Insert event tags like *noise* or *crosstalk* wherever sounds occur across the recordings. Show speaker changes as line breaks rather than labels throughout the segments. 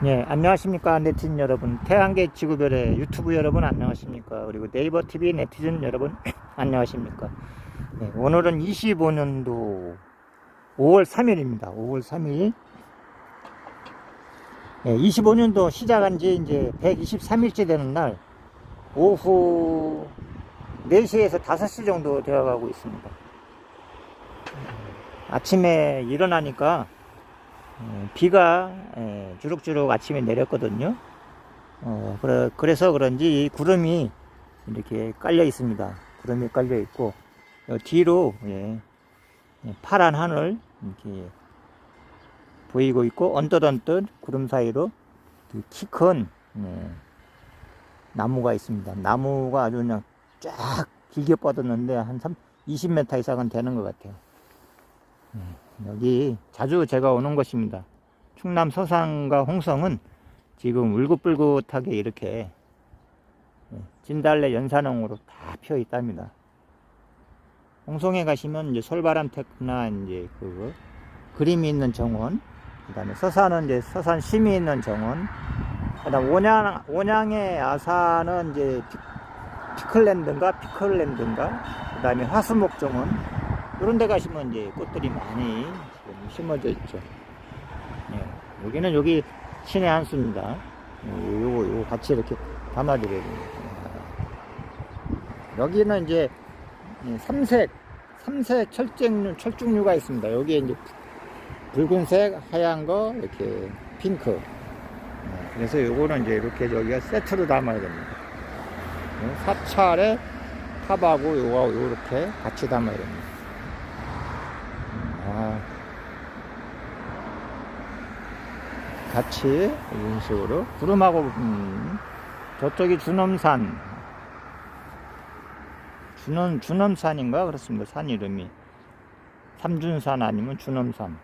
네, 안녕하십니까 네티즌 여러분. 태양계 지구별의 유튜브 여러분 안녕하십니까. 그리고 네이버 TV 네티즌 여러분 *clears throat* 안녕하십니까. 네, 오늘은 25년도 5월 3일입니다. 5월 3일. 네, 25년도 시작한 지 이제 123일째 되는 날 오후 4시에서 5시 정도 되어 가고 있습니다. 아침에 일어나니까 어, 비가 예, 주룩주룩 아침에 내렸거든요. 어, 그래, 그래서 그런지 이 구름이 이렇게 깔려 있습니다. 구름이 깔려 있고 어, 뒤로 예, 예, 파란 하늘 이렇게 보이고 있고 언뜻언뜻 구름 사이로 키큰 예, 나무가 있습니다. 나무가 아주 그냥 쫙 길게 뻗었는데 한 3, 20m 이상은 되는 것 같아요. 여기 자주 제가 오는 곳입니다. 충남 서산과 홍성은 지금 울긋불긋하게 이렇게 예, 진달래 연산홍으로 다 피어 있답니다. 홍성에 가시면 이제 솔바람 테크나 이제 그 그림이 있는 정원, 그다음에 서산은 이제 서산 심이 있는 정원, 그다음 온양 온양의 아산은 이제 피, 피클랜드인가 피클랜드인가, 그다음에 화수목 정원 이런 데 가시면 이제 꽃들이 많이 심어져 있죠. 예, 여기는 여기 신의 한 수입니다. 요- 요거, 요거 같이 이렇게 담아드려야 됩니다. 여기는 이제 이 삼색, 삼색 철쭉류, 철쭉류가 있습니다. 여기에 이제 붉은색, 하얀 거, 이렇게 핑크. 예, 그래서 요거는 이제 이렇게 저기가 세트로 담아야 됩니다. 예, 사찰에 탑하고 요거 요렇게 같이 담아야 됩니다. 아, 같이 이런 식으로 구름하고 음, 저쪽이 준엄산. 준엄 준엄산인가? 그렇습니다. 산 이름이. 삼준산 아니면 준엄산.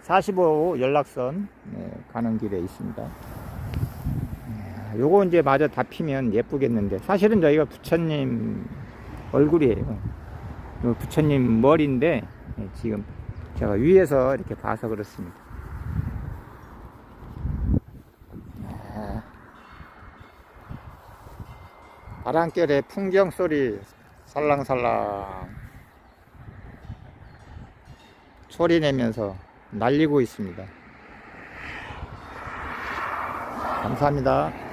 45 연락선 네, 가는 길에 있습니다. 네, 요거 이제 마저 다 피면 예쁘겠는데. 사실은 저희가 부처님 얼굴이에요. 요 부처님 머리인데 예, 지금 제가 위에서 이렇게 봐서 그렇습니다. 아, 바람결에 풍경 소리 살랑살랑 소리 내면서 날리고 있습니다. 감사합니다.